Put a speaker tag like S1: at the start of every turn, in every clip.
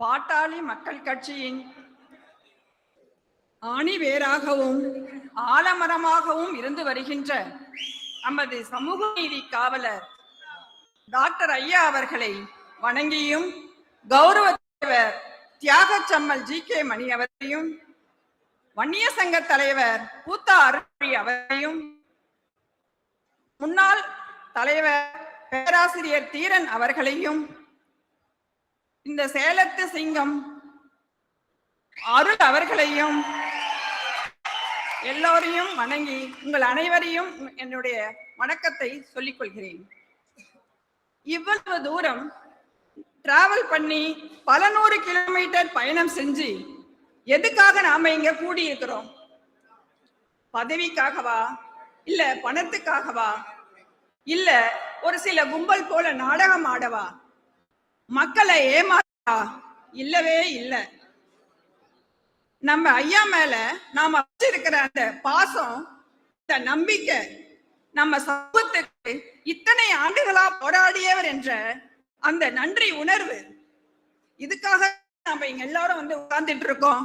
S1: பாட்டாளி மக்கள் கட்சியின் ஆணிவேராகவும் ஆலமரமாகவும் இருந்து வருகின்ற நமது சமூக நீதி காவலர் டாக்டர் ஐயா அவர்களை வணங்கியும் கௌரவ தலைவர் தியாகச்சம்மல் ஜி கே மணி அவரையும் வன்னிய சங்க தலைவர் பூத்தா அருள்மொழி அவரையும் முன்னாள் தலைவர் பேராசிரியர் தீரன் அவர்களையும் இந்த சேலத்து சிங்கம் அருள் அவர்களையும் எல்லோரையும் வணங்கி உங்கள் அனைவரையும் என்னுடைய வணக்கத்தை சொல்லிக் கொள்கிறேன் இவ்வளவு தூரம் டிராவல் பண்ணி பல நூறு கிலோமீட்டர் பயணம் செஞ்சு எதுக்காக நாம இங்க கூடியிருக்கிறோம்? பதவிக்காகவா? இல்ல பணத்துக்காகவா? இல்ல ஒரு சில கும்பல் போல நாடகம் ஆடவா? மக்களை ஏமா இல்லவே இல்ல. நம்ம ஐயா மேல நாம வச்சிருக்கிற அந்த பாசம் இந்த நம்பிக்கை நம்ம சமூகத்துக்கு இத்தனை ஆண்டுகளா போராடியவர் என்ற அந்த நன்றி உணர்வு இதுக்காக நம்ம இங்க எல்லாரும் வந்து உட்கார்ந்துட்டு இருக்கோம்.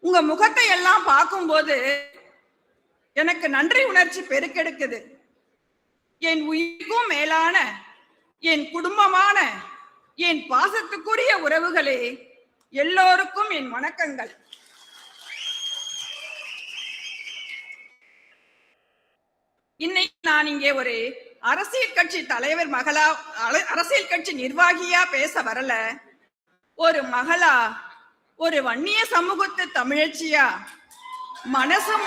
S1: உங்க முகத்தை எல்லாம் பார்க்கும்போது எனக்கு நன்றி உணர்ச்சி பெருக்கெடுக்குது. என் உயிருக்கும் மேலான என் குடும்பமான என் பாசத்துக்குரிய உறவுகளே எல்லோருக்கும் என் வணக்கங்கள். இன்னைக்கு நான் இங்கே ஒரு அரசியல் கட்சி தலைவர் மகளா அல- அரசியல் கட்சி நிர்வாகியா பேச வரல. ஒரு மகளா ஒரு வன்னிய சமூகத்து தமிழச்சியா மனசும்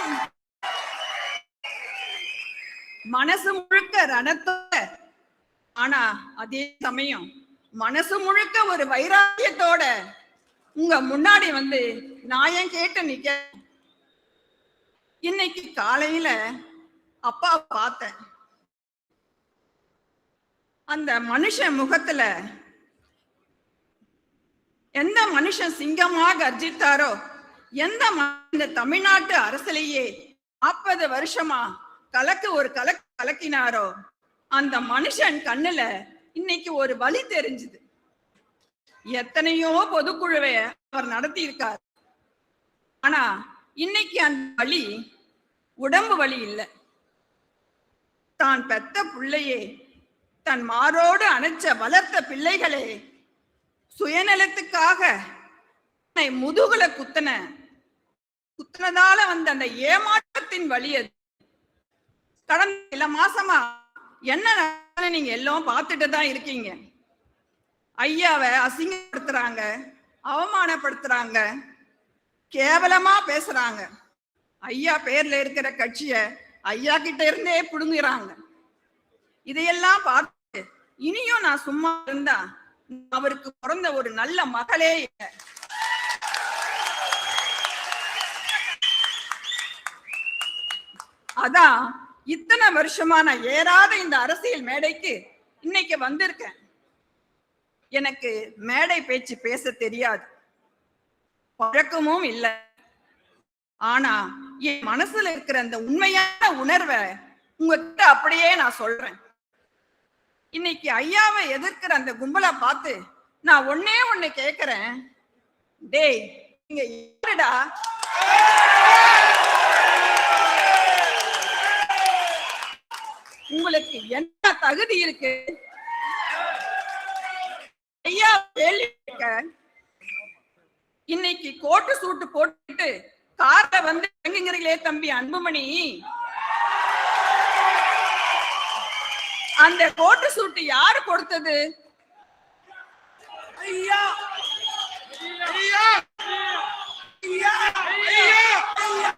S1: மனசு முழுக்க ரணத்தோட ஆனா அதே சமயம் மனசு முழுக்க ஒரு வைராக்கியத்தோட உங்க முன்னாடி வந்து நாயம் கேட்டு நிக்க இன்னைக்கு காலையில அப்பா பார்த்தேன். அந்த மனுஷன் முகத்துல எந்த மனுஷன் சிங்கமா கர்ஜித்தாரோ எந்த இந்த தமிழ்நாட்டு அரசிலேயே நாற்பது வருஷமா கலக்கு ஒரு கலக்கு கலக்கினாரோ அந்த மனுஷன் கண்ணுல இன்னைக்கு ஒரு வழி தெரிஞ்சுது. எத்தனையோ பொதுக்குழுவை அவர் நடத்தி இருக்கார் ஆனா இன்னைக்கு அந்த வழி உடம்பு வழி இல்லை. தான் பெத்த பிள்ளையே தன் மாரோடு அணைச்ச வளர்த்த பிள்ளைகளே சுயநலத்துக்காக முதுகுல குத்தன குத்துனதால வந்த அந்த ஏமாற்றத்தின் வழி அது. கடந்த சில மாசமா என்ன நீங்க எல்லாம் பார்த்துட்டு தான் இருக்கீங்க. ஐயாவை அசிங்கப்படுத்துறாங்க அவமானப்படுத்துறாங்க கேவலமா பேசுறாங்க. ஐயா பேர்ல இருக்கிற கட்சிய ஐயா கிட்ட இருந்தே புடுங்குறாங்க. இதையெல்லாம் பார்த்து இனியும் நான் சும்மா இருந்தா அவருக்கு பிறந்த ஒரு நல்ல மகளே அதான் இத்தனை வருஷமா நான் ஏறாத இந்த அரசியல் மேடைக்கு இன்னைக்கு வந்திருக்கேன். எனக்கு மேடை பேச்சு பேச தெரியாது. பழக்கமும் இல்லை. ஆனா என் மனசுல இருக்கிற அந்த உண்மையான உணர்வை உங்ககிட்ட அப்படியே நான் சொல்றேன். இன்னைக்கு ஐயாவை எதிர்க்கிற அந்த கும்பலை பார்த்து நான் ஒன்னே ஒண்ணு கேக்குறேன். டேய் நீங்க யாருடா? உங்களுக்கு என்ன தகுதி இருக்கு? ஐயா இன்னைக்கு கோட்டு சூட்டு போட்டுட்டு கார்ல வந்து இறங்குங்கிறீங்களே தம்பி அன்புமணி. அந்த கோட்டு சூட்டு யாரு கொடுத்தது? ஐயா ஐயா ஐயா ஐயா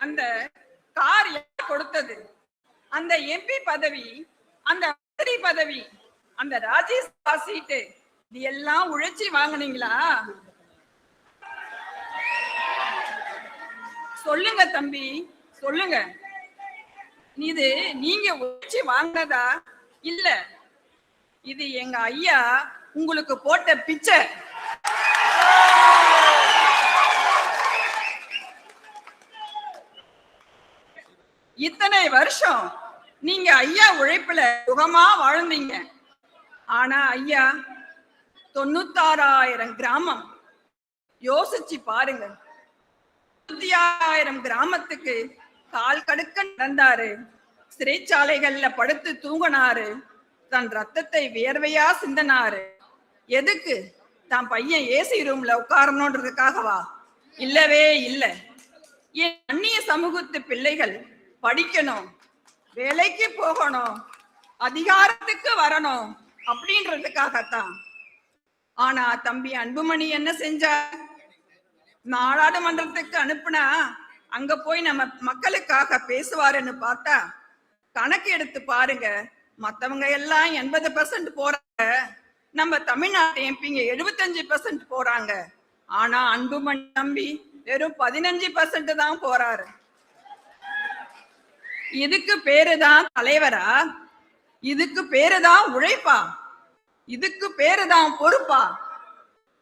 S1: அந்த கார் கொடுத்தது? அந்த எம்பி பதவி அந்த மந்திரி பதவி அந்த ராஜ்யசபா சீட்டு இது எல்லாம் உழைச்சி வாங்குனீங்களா? சொல்லுங்க தம்பி சொல்லுங்க. இது நீங்க உழைச்சி வாங்கினதா? இல்ல. இது எங்க ஐயா உங்களுக்கு போட்ட பிச்சை. இத்தனை வருஷம். நீங்க ஐயா உழைப்புல சுகமா வாழ்ந்தீங்க. ஆனா ஐயா தொண்ணூத்தாறாயிரம் கிராமம். யோசிச்சு பாருங்க. தொண்ணூத்தி ஆயிரம் கிராமத்துக்கு கால் கடுக்க நடந்தாரு. சிறைச்சாலைகள்ல படுத்து தூங்கினாரு. தன் ரத்தத்தை வியர்வையா சிந்தனாரு. எதுக்கு? தான் பையன் ஏசி ரூம்ல உட்காரணுன்றதுக்காகவா? இல்லவே இல்லை. என் அந்நிய சமூகத்து பிள்ளைகள் படிக்கணும் வேலைக்கு போகணும் அதிகாரத்துக்கு வரணும் அப்படின்றதுக்காகத்தான். ஆனா தம்பி அன்புமணி என்ன செஞ்சார் நாடாளுமன்றத்துக்கு அனுப்புனா அங்க போய் நம்ம மக்களுக்காக பேசுவாருன்னு பார்த்தா கணக்கு எடுத்து பாருங்க. மத்தவங்க எல்லாம் எண்பது பர்சன்ட் போறாங்க நம்ம தமிழ்நாட்டு எம்பிங்க எழுபத்தஞ்சு பர்சன்ட் போறாங்க. ஆனா அன்புமணி தம்பி வெறும் பதினஞ்சு பர்சன்ட் தான் போறாரு. இதுக்கு பேருதான் தலைவரா? இதுக்கு பேருதான் உழைப்பா? இதுக்கு பேருதான் பொறுப்பா?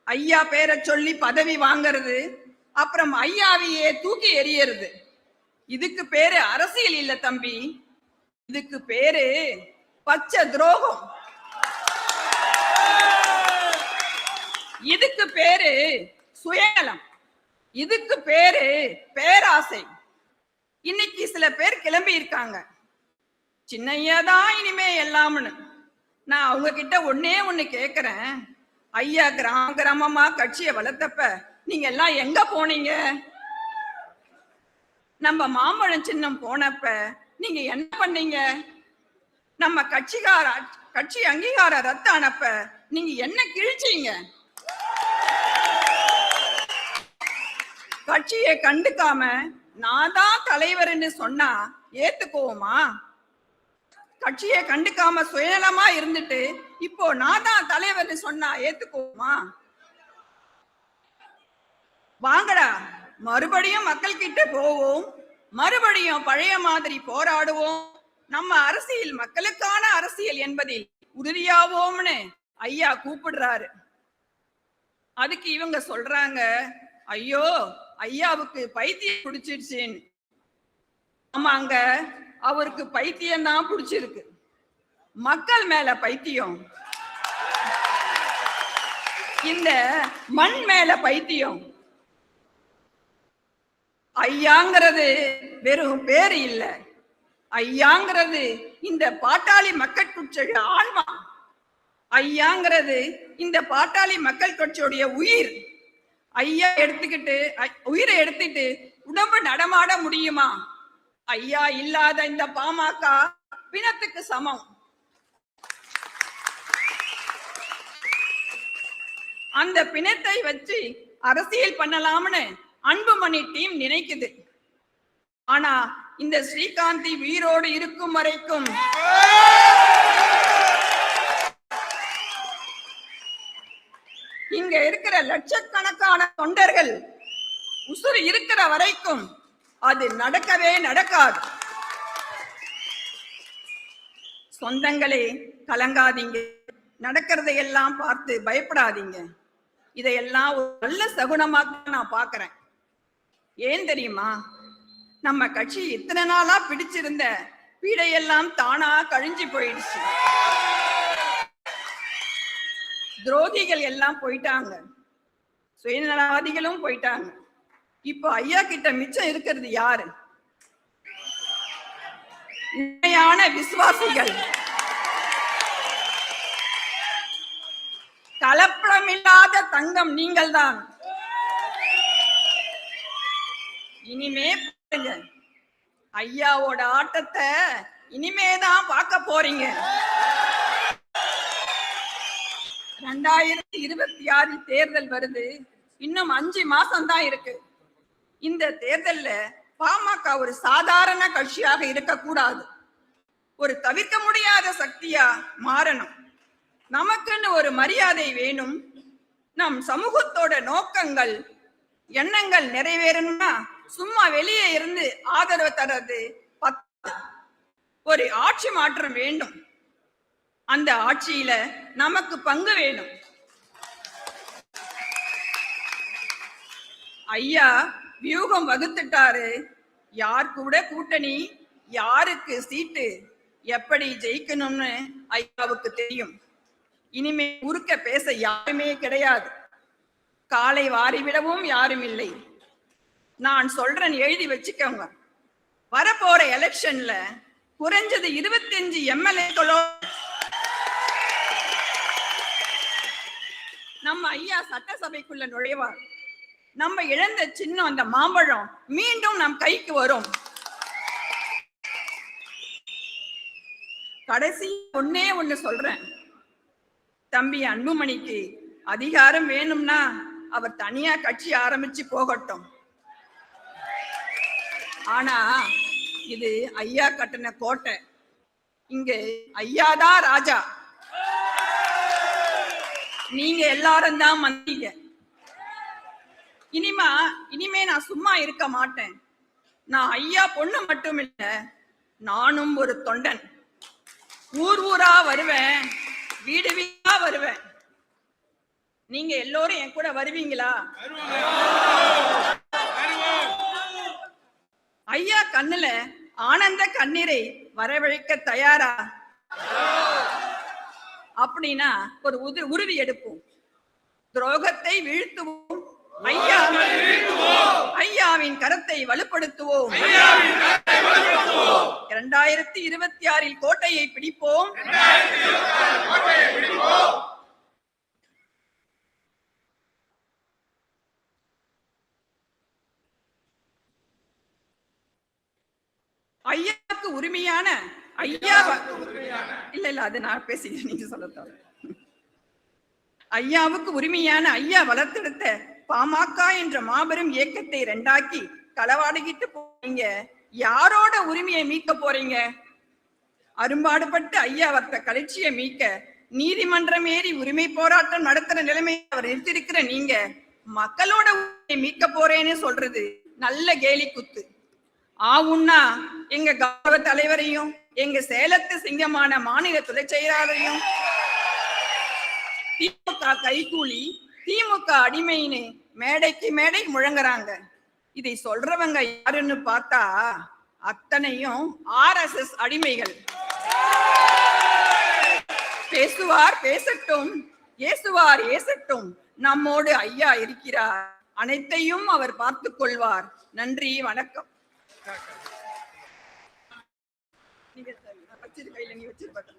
S1: ஐயா பேரை சொல்லி பதவி வாங்கறது அப்புறம் ஐயாவையே தூக்கி எறியறது. இதுக்கு பேரு அரசியல் இல்ல தம்பி. இதுக்கு பேரு பச்சை துரோகம். இதுக்கு பேரு சுயநலம். இதுக்கு பேரு பேராசை. இன்னைக்கு சில பேர் கிளம்பி இருக்காங்க. சின்னையாதான் இனிமே எல்லாம்னு. நான் அவங்க கிட்ட ஒன்னே ஒண்ணு கேக்குறேன். ஐயா கிராம கிராமமா கட்சியை வளர்த்தப்ப நீங்க எல்லாம் எங்க போனீங்க? நம்ம மாம்பழம் சின்னம் போனப்ப நீங்க என்ன பண்ணீங்க? நம்ம கட்சிகார கட்சி அங்கீகார ரத்து அனுப்ப நீங்க என்ன கிழிச்சீங்க? கட்சியை கண்டுக்காம நான் தான் தலைவர்னு சொன்னா ஏத்துக்குவோமா? கட்சியை கண்டுக்காம சுயநலமா இருந்துட்டு இப்போ நான் தான் தலைவர்னு சொன்னா ஏத்துக்குவோமா? வாங்கடா மறுபடியும் மக்கள் கிட்ட போவோம். மறுபடியும் பழைய மாதிரி போராடுவோம். நம்ம அரசியல் மக்களுக்கான அரசியல் என்பதில் உறுதியாவோம்னு ஐயா கூப்பிடுறாரு. அதுக்கு இவங்க சொல்றாங்க ஐயோ ஐயாவுக்கு பைத்தியம் பிடிச்சிருச்சுன்னு. ஆமாங்க அவருக்கு பைத்தியம் தான் பிடிச்சிருக்கு. மக்கள் மேல பைத்தியம். இந்த மண் மேல பைத்தியம். ஐயாங்கிறது வெறும் பேரு இல்ல. ஐயாங்கிறது இந்த பாட்டாளி மக்கள் கட்சியோட ஆன்மா. ஐயாங்கிறது இந்த பாட்டாளி மக்கள் கட்சியுடைய உயிர். ஐயா எடுத்துக்கிட்டு உயிரை எடுத்துட்டு உடம்பு நடமாட முடியுமா? ஐயா இல்லாத இந்த பாமக பிணத்துக்கு சமம். அந்த பிணத்தை வச்சு அரசியல் பண்ணலாம்னு அன்புமணி டீம் நினைக்குது. ஆனா இந்த ஸ்ரீகாந்தி உயிரோடு இருக்கும் வரைக்கும் இங்க இருக்கிற லட்சக்கணக்கான தொண்டர்கள் உசுறு இருக்கிற வரைக்கும் அது நடக்கவே நடக்காது. சொந்தங்களே கலங்காதீங்க. நடக்கிறதையெல்லாம் பார்த்து பயப்படாதீங்க. இதையெல்லாம் ஒரு நல்ல சகுனமா நான் பாக்குறேன் ஏன் தெரியுமா? நம்ம கட்சி இத்தனை நாளா பிடிச்சிருந்த பீடையெல்லாம் தானா கழிஞ்சு போயிடுச்சு. துரோகிகள் எல்லாம் போயிட்டாங்க. சுயநலவாதிகளும் போயிட்டாங்க. இப்போ ஐயா கிட்ட மிச்சம் இருக்கிறது யாரு? உண்மையான விசுவாசிகள். கலப்படமில்லாத தங்கம் நீங்கள்தான். இனிமே பாருங்க. ஐயாவோட ஆட்டத்தை இனிமேதான் பார்க்க போறீங்க. ரெண்டாயிரத்தி இருபத்தி ஆறு தேர்தல் வருது. இன்னும் அஞ்சு மாசம் தான் இருக்கு. இந்த தேர்தல்ல பாமக ஒரு சாதாரண கட்சியாக இருக்கக்கூடாது. ஒரு தவிர்க்க முடியாத சக்தியா மாறணும். நமக்குன்னு ஒரு மரியாதை வேணும். நம் சமூகத்தோட நோக்கங்கள் எண்ணங்கள் நிறைவேறணும்னா சும்மா வெளியே இருந்து ஆதரவு தர்றது பத்து. ஒரு ஆட்சி மாற்றம் வேண்டும். அந்த ஆட்சியில நமக்கு பங்கு வேணும். ஐயா வியூகம் வகுத்துட்டாரு. யார் கூட கூட்டணி யாருக்கு சீட்டு எப்படி ஜெயிக்கணும்னு ஐயாவுக்கு தெரியும். இனிமே உருக்க பேச யாருமே கிடையாது. காலை வாரி விடவும் யாரும் இல்லை. நான் சொல்றேன் எழுதி வச்சுக்கோங்க. வரப்போற எலெக்ஷன்ல குறைஞ்சது இருபத்தஞ்சு எம்எல்ஏக்களோ நம்ம ஐயா சட்டசபைக்குள்ள நுழைவார். நம்ம இழந்த சின்னம் அந்த மாம்பழம் மீண்டும் நம் கைக்கு வரும். கடைசி ஒன்னே ஒண்ணு சொல்றேன். தம்பி அன்புமணிக்கு அதிகாரம் வேணும்னா அவர் தனியா கட்சி ஆரம்பிச்சு போகட்டும். ஆனா இது ஐயா கட்டின கோட்டை. இங்க ஐயாதான் ராஜா. நீங்க எல்லாரும் தான் மந்திங்க இனிமா இனிமே நான் சும்மா இருக்க மாட்டேன். நான் ஐயா பொண்ணு மட்டும் இல்ல நானும் ஒரு தொண்டன். ஊர் ஊரா வருவேன் வீடு வீடா வருவேன். நீங்க எல்லோரும் என் கூட வருவீங்களா? ஐயா கண்ணுல ஆனந்த கண்ணீரை வரவழைக்க தயாரா? அப்படின்னா ஒரு உது உறுதி எடுப்போம். துரோகத்தை வீழ்த்துவோம். ஐயா ஐயாவின் கரத்தை வலுப்படுத்துவோம். இரண்டாயிரத்தி இருபத்தி ஆறில் கோட்டையை பிடிப்போம். ஐயாவுக்கு உரிமையான ஐயா இல்ல இல்ல அது நான் பேசி நீங்க சொல்ல ஐயாவுக்கு உரிமையான ஐயா வளர்த்தெடுத்த பாமக என்ற மாபெரும் இயக்கத்தை ரெண்டாக்கி களவாடிக்கிட்டு போறீங்க. யாரோட உரிமையை மீட்க போறீங்க? அரும்பாடுபட்டு ஐயா வர்த்த கலைச்சியை மீட்க நீதிமன்றம் ஏறி உரிமை போராட்டம் நடத்துற நிலைமை அவர் நிறுத்திருக்கிற நீங்க மக்களோட உரிமையை மீட்க போறேன்னு சொல்றது நல்ல கேலி குத்து. ஆவுன்னா எங்க கௌரவ தலைவரையும் எங்க சேலத்து சிங்கமான மாநில துறை செயலாளரையும் திமுக கைகூலி திமுக அடிமைன்னு மேடைக்கு மேடை முழங்குறாங்க. இதை சொல்றவங்க யாருன்னு பார்த்தா அத்தனையும் ஆர்எஸ்எஸ் அடிமைகள். பேசுவார் பேசட்டும் ஏசுவார் ஏசட்டும். நம்மோடு ஐயா இருக்கிறார். அனைத்தையும் அவர் பார்த்துக் கொள்வார். நன்றி வணக்கம். நீங்க வச்சிருக்க இல்ல நீ வச்சிருப்பாங்க